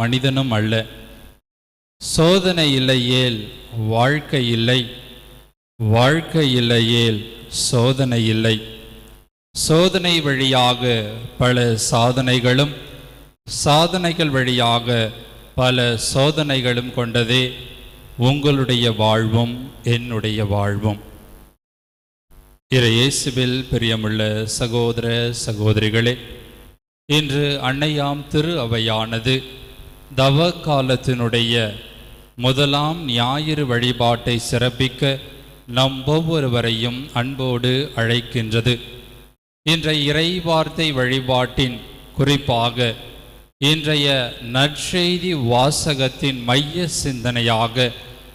மனிதனும் அல்ல. சோதனை இல்லையேல் வாழ்க்கை இல்லை. வாழ்க்கை இல்லையேல் சோதனை இல்லை. சோதனை வழியாக பல சாதனைகளும் சாதனைகள் வழியாக பல சோதனைகளும் கொண்டதே உங்களுடைய வாழ்வும் என்னுடைய வாழ்வும். இறையேசுவில் பிரியமுள்ள சகோதர சகோதரிகளே இன்று அன்னையாம் திரு அவையானது தவ காலத்தினுடைய முதலாம் ஞாயிறு வழிபாட்டை சிறப்பிக்க நம் ஒவ்வொருவரையும் அன்போடு அழைக்கின்றது. இன்றைய இறைவார்த்தை வழிபாட்டின் குறிப்பாக இன்றைய நற்செய்தி வாசகத்தின் மைய சிந்தனையாக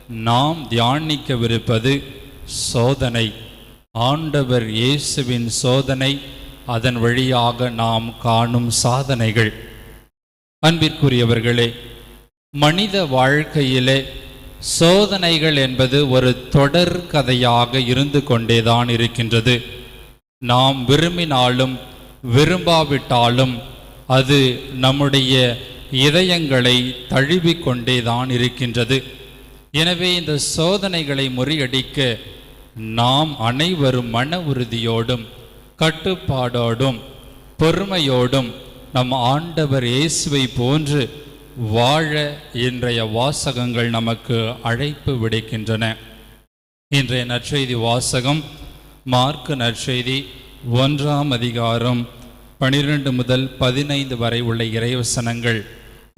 நாம் தியானிக்கவிருப்பது சோதனை. ஆண்டவர் இயேசுவின் சோதனை அதன் வழியாக நாம் காணும் சாதனைகள். அன்பிற்குரியவர்களே மனித வாழ்க்கையிலே சோதனைகள் என்பது ஒரு தொடர் கதையாக இருந்து கொண்டேதான் இருக்கின்றது. நாம் விரும்பினாலும் விரும்பாவிட்டாலும் அது நம்முடைய இதயங்களை தழுவிக்கொண்டேதான் இருக்கின்றது. எனவே இந்த சோதனைகளை முறியடிக்க நாம் அனைவரும் மன உறுதியோடும் கட்டுப்பாடோடும் பொறுமையோடும் நம் ஆண்டவர் இயேசுவை போன்று வாழ இன்றைய வாசகங்கள் நமக்கு அழைப்பு விடுக்கின்றன. இன்றைய நற்செய்தி வாசகம் மார்க் நற்செய்தி ஒன்றாம் அதிகாரம் பனிரெண்டு முதல் பதினைந்து வரை உள்ள இறைவசனங்கள்.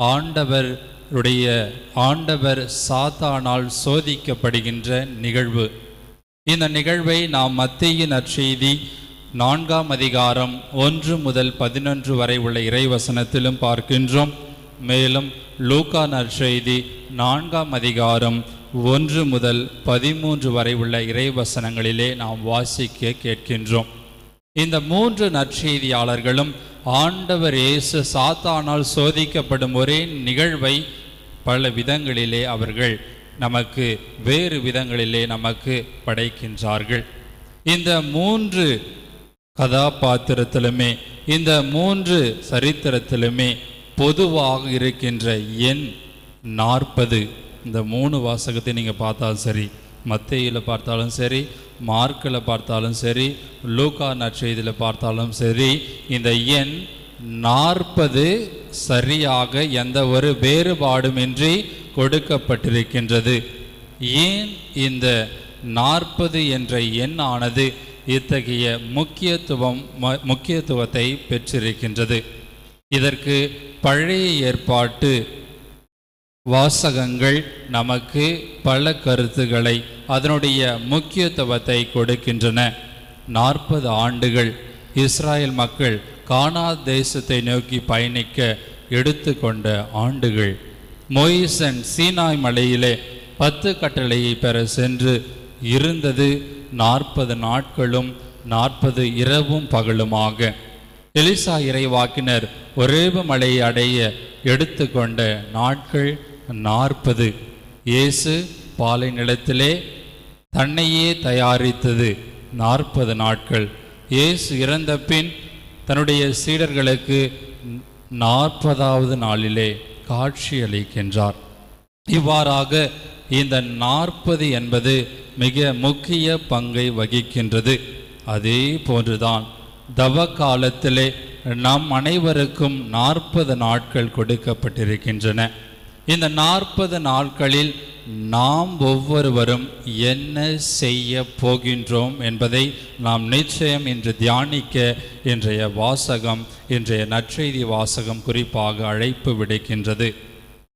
ஆண்டவருடைய ஆண்டவர் சாத்தானால் சோதிக்கப்படுகின்ற நிகழ்வு. இந்த நிகழ்வை நாம் மத்திய நற்செய்தி நான்காம் அதிகாரம் ஒன்று முதல் பதினொன்று வரை உள்ள இறைவசனத்திலும் பார்க்கின்றோம். மேலும் லூக்கா நற்செய்தி நான்காம் அதிகாரம் ஒன்று முதல் பதிமூன்று வரை உள்ள இறைவசனங்களிலே நாம் வாசிக்க கேட்கின்றோம். இந்த மூன்று நற்செய்தியாளர்களும் ஆண்டவர் இயேசு சாத்தானால் சோதிக்கப்படும் ஒரே நிகழ்வை பல விதங்களிலே அவர்கள் நமக்கு வேறு விதங்களிலே நமக்கு படைக்கின்றார்கள். இந்த மூன்று கதாபாத்திரத்திலுமே இந்த மூன்று சரித்திரத்திலுமே பொதுவாக இருக்கின்ற எண் நாற்பது. இந்த மூணு வாசகத்தை நீங்கள் பார்த்தாலும் சரி மத்தியில் பார்த்தாலும் சரி மார்க்கில் பார்த்தாலும் சரி லூகா நற்செய்தியில் பார்த்தாலும் சரி இந்த எண் நாற்பது சரியாக எந்த ஒரு வேறுபாடுமின்றி கொடுக்கப்பட்டிருக்கின்றது. ஏன் இந்த நாற்பது என்ற எண் ஆனது இத்தகைய முக்கியத்துவம் ம- முக்கியத்துவத்தை பெற்றிருக்கின்றது. இதற்கு பழைய ஏற்பாட்டு வாசகங்கள் நமக்கு பல கருத்துக்களை அதனுடைய முக்கியத்துவத்தை கொடுக்கின்றன. நாற்பது ஆண்டுகள் இஸ்ராயல் மக்கள் கானா தேசத்தை நோக்கி பயணிக்க எடுத்துக்கொண்ட ஆண்டுகள். மொயிசன் சீனாய் மலையிலே பத்து கட்டளையை பெற சென்று இருந்தது. நாற்பது நாட்களும் நாற்பது இரவும் பகலுமாக. எலிசா இறைவாக்கினர் ஒரேபு மலையை அடைய எடுத்துக்கொண்ட நாட்கள் நாற்பது. இயேசு பாலை நிலத்திலே தன்னையே தயாரித்தது நாற்பது நாட்கள். இயேசு இறந்த பின் தன்னுடைய சீடர்களுக்கு நாற்பதாவது நாளிலே காட்சி அளிக்கின்றார் இவ்வாறாக இந்த நாற்பது என்பது மிக முக்கிய பங்கை வகிக்கின்றது. அதே போன்றுதான் தவ காலத்திலே நம் அனைவருக்கும் நாற்பது நாட்கள் கொடுக்கப்பட்டிருக்கின்றன. இந்த நாற்பது நாட்களில் நாம் ஒவ்வொருவரும் என்ன செய்ய போகின்றோம் என்பதை நாம் நிச்சயம் இன்று தியானிக்க இன்றைய வாசகம் இன்றைய நற்செய்தி வாசகம் குறிப்பாக அழைப்பு விடுக்கின்றது.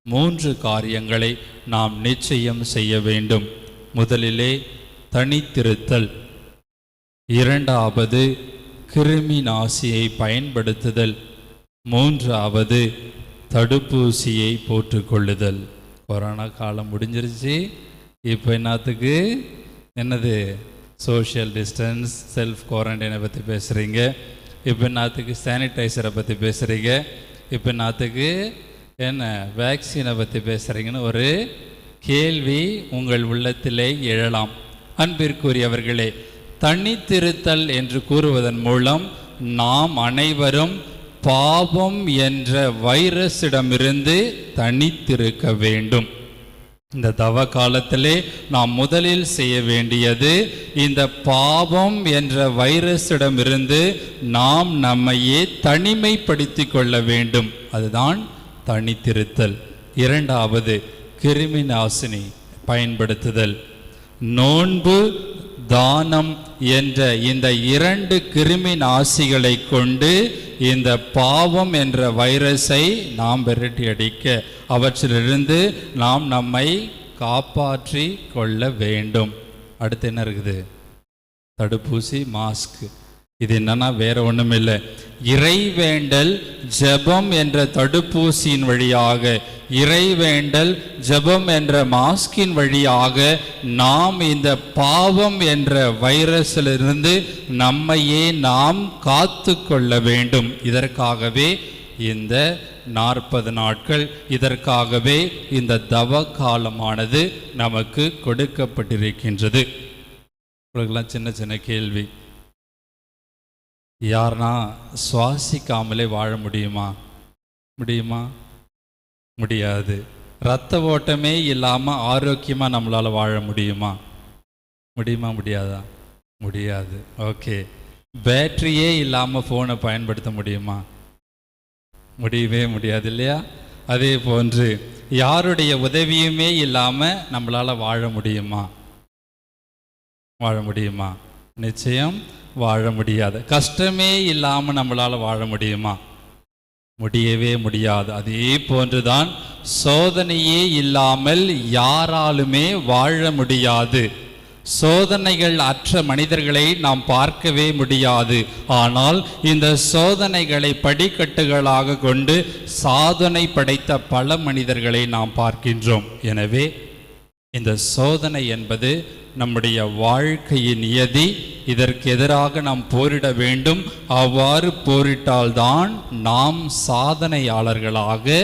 மூன்று காரியங்களை நாம் நிச்சயம் செய்ய வேண்டும். முதலிலே தனித்திருத்தல். இரண்டாவது கிருமி நாசியை பயன்படுத்துதல். மூன்றாவது தடுப்பூசியை போட்டுக்கொள்ளுதல். கொரோனா காலம் முடிஞ்சிருச்சு. இப்போ என்னத்துக்கு? என்னது? சோஷியல் டிஸ்டன்ஸ் செல்ஃப் குவாரண்டைனை பற்றி பேசுகிறீங்க இப்போ என்னத்துக்கு? சானிடைசரை பற்றி பேசுகிறீங்க இப்போ என்னத்துக்கு? என்ன? வேக்சினை பற்றி பேசுகிறீங்கன்னு ஒரு கேள்வி உங்கள் உள்ளத்திலே எழலாம். அன்பிற்குரியவர்களே தனித்திருத்தல் என்று கூறுவதன் மூலம் நாம் அனைவரும் பாவம் என்ற வைரஸிடமிருந்து தனித்திருக்க வேண்டும். இந்த தவ காலத்திலே நாம் முதலில் செய்ய வேண்டியது இந்த பாவம் என்ற வைரஸிடமிருந்து நாம் நம்மையே தனிமைப்படுத்தி கொள்ள வேண்டும். அதுதான் தனித்திருத்தல். இரண்டாவது கிருமி நாசினி பயன்படுத்துதல். நோன்பு தானம் என்ற இந்த இரண்டு கிருமி நாசிகளை கொண்டு இந்த பாவம் என்ற வைரஸை நாம் விரட்டி அடிக்க அவற்றிலிருந்து நாம் நம்மை காப்பாற்றி கொள்ள வேண்டும். அடுத்து என்ன இருக்குது? தடுப்பூசி மாஸ்க். இது என்னன்னா வேற ஒன்றும் இல்லை. இறைவேண்டல் ஜெபம் என்ற தடுப்பூசியின் வழியாக இறைவேண்டல் ஜெபம் என்ற மாஸ்கின் வழியாக நாம் இந்த பாவம் என்ற வைரஸிலிருந்து நம்மையே நாம் காத்து கொள்ள வேண்டும். இதற்காகவே இந்த நாற்பது நாட்கள் இதற்காகவே இந்த தவ காலமானது நமக்கு கொடுக்கப்பட்டிருக்கின்றது. உங்களுக்கெல்லாம் சின்ன சின்ன கேள்வி. யாருனா சுவாசிக்காமலே வாழ முடியுமா? முடியுமா? முடியாது. இரத்த ஓட்டமே இல்லாமல் ஆரோக்கியமாக நம்மளால் வாழ முடியுமா? முடியுமா? முடியாதா? முடியாது. ஓகே. பேட்டரியே இல்லாமல் ஃபோனை பயன்படுத்த முடியுமா? முடியவே முடியாது இல்லையா? அதே போன்று யாருடைய உதவியுமே இல்லாமல் நம்மளால் வாழ முடியுமா? வாழ முடியுமா? நிச்சயம் வாழ முடியாது. கஷ்டமே இல்லாமல் நம்மளால் வாழ முடியுமா? முடியவே முடியாது. அதே போன்றுதான் சோதனையே இல்லாமல் யாராலுமே வாழ முடியாது. சோதனைகள் அற்ற மனிதர்களை நாம் பார்க்கவே முடியாது. ஆனால் இந்த சோதனைகளை படிக்கட்டுகளாக கொண்டு சாதனை படைத்த பல மனிதர்களை நாம் பார்க்கின்றோம். எனவே இந்த சோதனை என்பது நம்முடைய வாழ்க்கையின் நியதி. இதற்கு எதிராக நாம் போரிட வேண்டும். அவ்வாறு போரிட்டால்தான் நாம் சாதனையாளர்களாக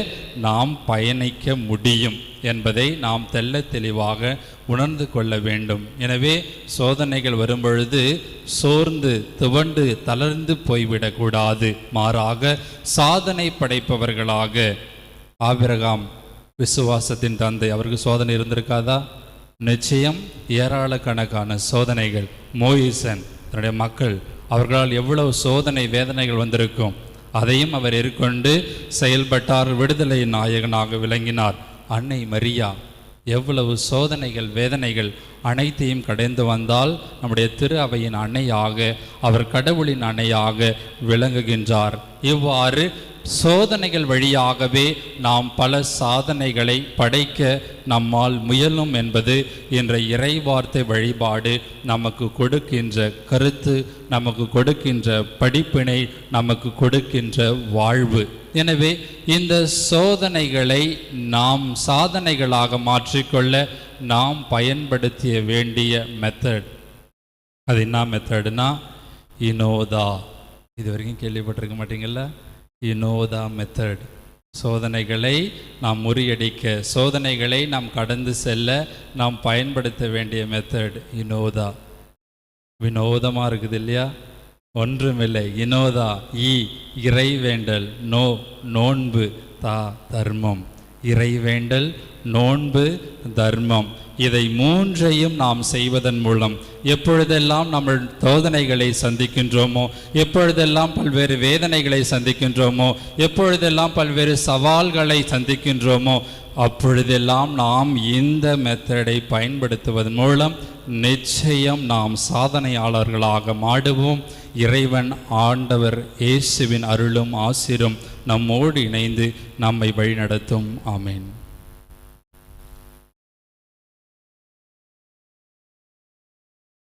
நாம் பயணிக்க முடியும் என்பதை நாம் தெள்ள தெளிவாக உணர்ந்து கொள்ள வேண்டும். எனவே சோதனைகள் வரும்பொழுது சோர்ந்து துவண்டு தளர்ந்து போய்விடக்கூடாது. மாறாக சாதனை படைப்பவர்களாக ஆபிரகாம் விசுவாசத்தின் தந்தை. அவருக்கு சோதனை இருந்திருக்காதா? நிச்சயம் ஏராளக்கணக்கான சோதனைகள். மோயிசன் தன்னுடைய மக்கள் அவர்களால் எவ்வளவு சோதனை வேதனைகள் வந்திருக்கும்? அதையும் அவர் எதிர்கொண்டு செயல்பட்டார். விடுதலை நாயகனாக விளங்கினார். அன்னை மரியா எவ்வளவு சோதனைகள் வேதனைகள் அனைத்தையும் கடந்து வந்தால் நம்முடைய திரு அவையின் அன்னையாக அவர் கடவுளின் அன்னையாக விளங்குகின்றார். இவ்வாறு சோதனைகள் வழியாகவே நாம் பல சாதனைகளை படைக்க நம்மால் முயலும் என்பது என்ற இறைவார்த்தை வழிபாடு நமக்கு கொடுக்கின்ற கருத்து நமக்கு கொடுக்கின்ற படிப்பினை நமக்கு கொடுக்கின்ற வாழ்வு. எனவே இந்த சோதனைகளை நாம் சாதனைகளாக மாற்றிக்கொள்ள நாம் பயன்படுத்திய வேண்டிய மெத்தட் அது என்ன மெத்தடுனா இனோதா இது வரைக்கும் கேள்விப்பட்டிருக்க மாட்டீங்கல்ல? இனோதா மெத்தட் சோதனைகளை நாம் முறியடிக்க சோதனைகளை நாம் கடந்து செல்ல நாம் பயன்படுத்த வேண்டிய மெத்தட் இனோதா வினோதமாக இருக்குது இல்லையா? ஒன்றுமில்லை. இனோதா ஈ இறைவேண்டல் நோ நோன்பு தா தர்மம். இறைவேண்டல் நோன்பு தர்மம். இதை மூன்றையும் நாம் செய்வதன் மூலம் எப்பொழுதெல்லாம் நம்ம சோதனைகளை சந்திக்கின்றோமோ எப்பொழுதெல்லாம் பல்வேறு வேதனைகளை சந்திக்கின்றோமோ எப்பொழுதெல்லாம் பல்வேறு சவால்களை சந்திக்கின்றோமோ அப்பொழுதெல்லாம் நாம் இந்த மெத்தடை பயன்படுத்துவதன் மூலம் நிச்சயம் நாம் சாதனையாளர்களாக மாடுவோம். இறைவன் ஆண்டவர் இயேசுவின் அருளும் ஆசிரும் நம்மோடு இணைந்து நம்மை வழிநடத்தும். ஆமேன்.